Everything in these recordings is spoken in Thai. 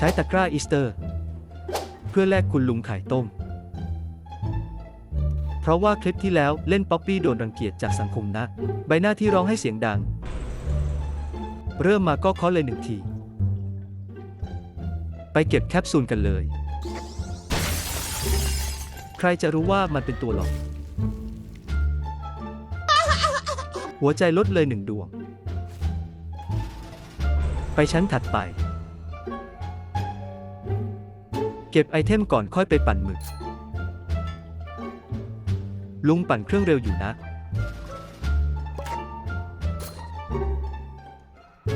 ใช้ตะกร้าอีสเตอร์ เพื่อแลกคุณลุงไข่ต้ม เพราะว่าคลิปที่แล้วเล่นป๊อปปี้โดนรังเกียจจากสังคมนะ ใบหน้าที่ร้องให้เสียงดัง เริ่มมาก็เคาะเลยหนึ่งที ไปเก็บแคปซูลกันเลย ใครจะรู้ว่ามันเป็นตัวหลอก หัวใจลดเลยหนึ่งดวง ไปชั้นถัดไป ก็บไอเทมก่อนค่อยไปปั่นหมึก ลุงปั่นเครื่องเร็วอยู่นะ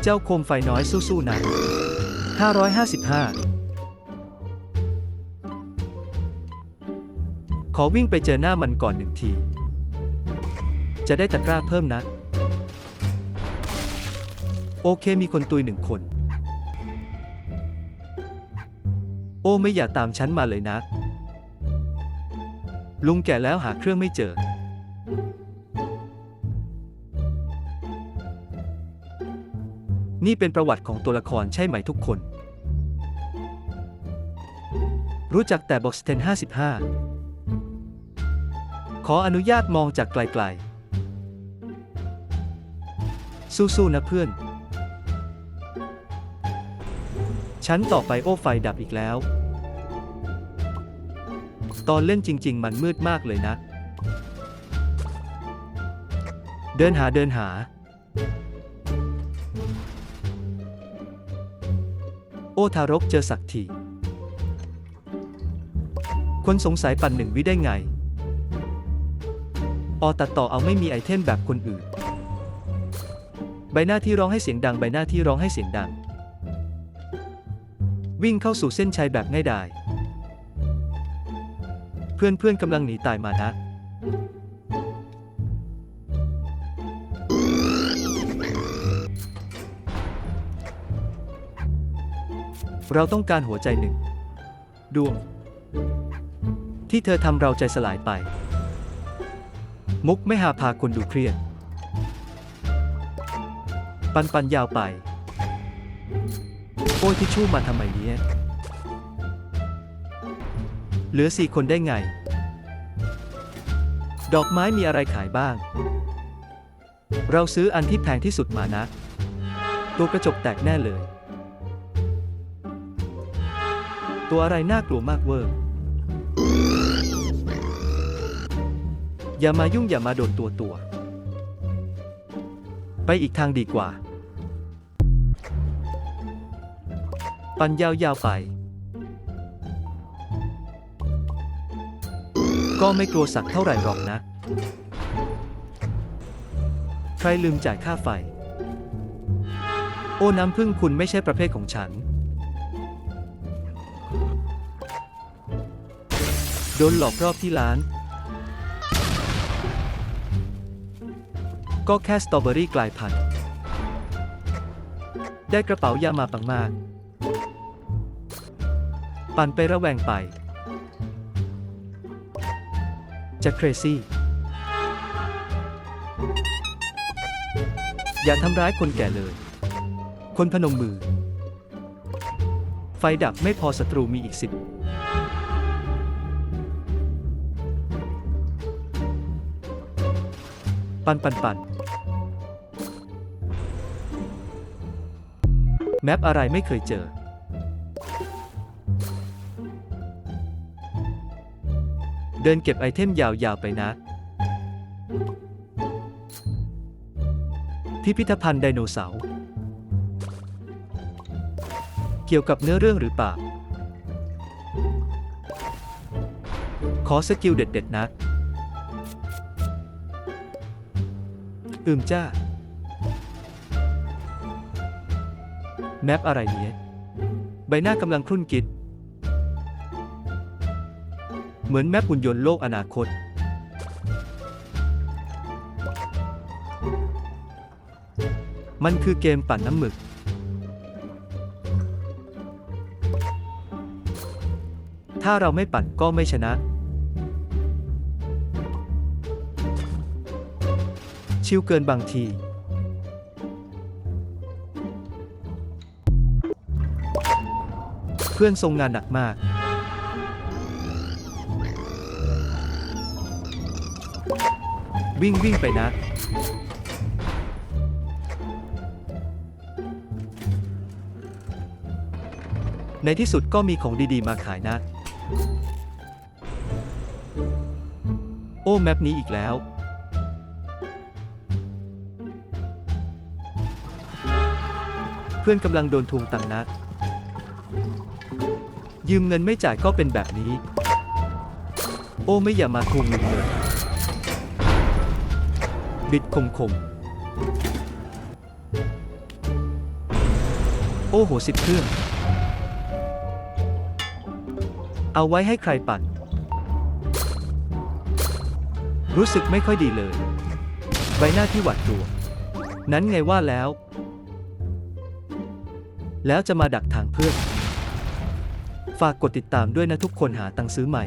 เจ้าโคมไฟน้อยสู้ๆนะ555ขอวิ่งไปเจอหน้ามันก่อนหนึ่งที จะได้ตะกร้าเพิ่มนะ โอเคมีคนตุยหนึ่งคน โอ้ไม่อย่าตามฉันมาเลยนะ ลุงแก่แล้วหาเครื่องไม่เจอ นี่เป็นประวัติของตัวละครใช่ไหมทุกคน รู้จักแต่บ็อกสเทน55 ขออนุญาตมองจากไกลๆ สู้ๆนะเพื่อน ชั้นต่อไปโอ้ไฟดับอีกแล้ว ตอนเล่นจริง ๆ มันมืดมากเลยนะ เดินหาเดินหา โอทารกเจอสักทีคนสงสัยปั่นหนึ่งวิได้ไง ออตัดต่อเอาไม่มีไอเทมแบบคนอื่น ใบหน้าที่ร้องให้เสียงดัง ใบหน้าที่ร้องให้เสียงดัง วิ่งเข้าสู่เส้นชัยแบบง่ายดาย เพื่อนเพื่อนกำลังหนีตายมานะ เราต้องการหัวใจหนึ่ง ดวง ที่เธอทำเราใจสลายไป มุกไม่หาพาคนดูเครียด ปันปันยาวไป อ้ยทิชชู่มาทำไมเนี่ยเหลือสี่คนได้ไง ดอกไม้มีอะไรขายบ้าง เราซื้ออันที่แพงที่สุดมานะ ตัวกระจกแตกแน่เลย ตัวอะไรน่ากลัวมากเวอร์ อย่ามายุ่งอย่ามาโดนตัวตัว ไปอีกทางดีกว่า ปันยาวๆไป ก็ไม่กลัวสักเท่าไหร่หรอกนะ ใครลืมจ่ายค่าไฟ โอ้น้ำพึ่งคุณไม่ใช่ประเภทของฉัน โดนหลอกรอบที่ร้าน ก็แค่สตรอเบอรี่กลายพันธุ์ได้กระเป๋ายามาปังมาก ปั่นไประแวงไป จะเครซี่ อย่าทำร้ายคนแก่เลย คนพนมมือ ไฟดับไม่พอศัตรูมีอีกสิบปันปันปันแมปอะไรไม่เคยเจอ เดินเก็บไอเทมยาวๆไปนะ พิพิธภัณฑ์ไดโนเสาร์ เกี่ยวกับเนื้อเรื่องหรือเปล่า ขอสกิลเด็ดๆนะ อืมจ้า แมปอะไรเนี่ย ใบหน้ากำลังครุ่นคิด เหมือนแมปหุ่นยนต์โลกอนาคต มันคือเกมปั่นน้ำหมึก ถ้าเราไม่ปั่นก็ไม่ชนะ ชิวเกินบางที เพื่อนทรงงานหนักมาก วิ่งวิ่งไปนะ ในที่สุดก็มีของดีๆ มาขายนะ โอ้แมปนี้อีกแล้ว เพื่อนกำลังโดนทวงตังค์นะ ยืมเงินไม่จ่ายก็เป็นแบบนี้ โอ้ไม่อย่ามาทวงเงินเลย บิดคมคมโอ้โหสิบเครื่อง เอาไว้ให้ใครปั่น รู้สึกไม่ค่อยดีเลย ใบหน้าที่หวาดกลัว นั้นไงว่าแล้ว แล้วจะมาดักทางเพื่อน ฝากกดติดตามด้วยนะทุกคนหาตังซื้อใหม่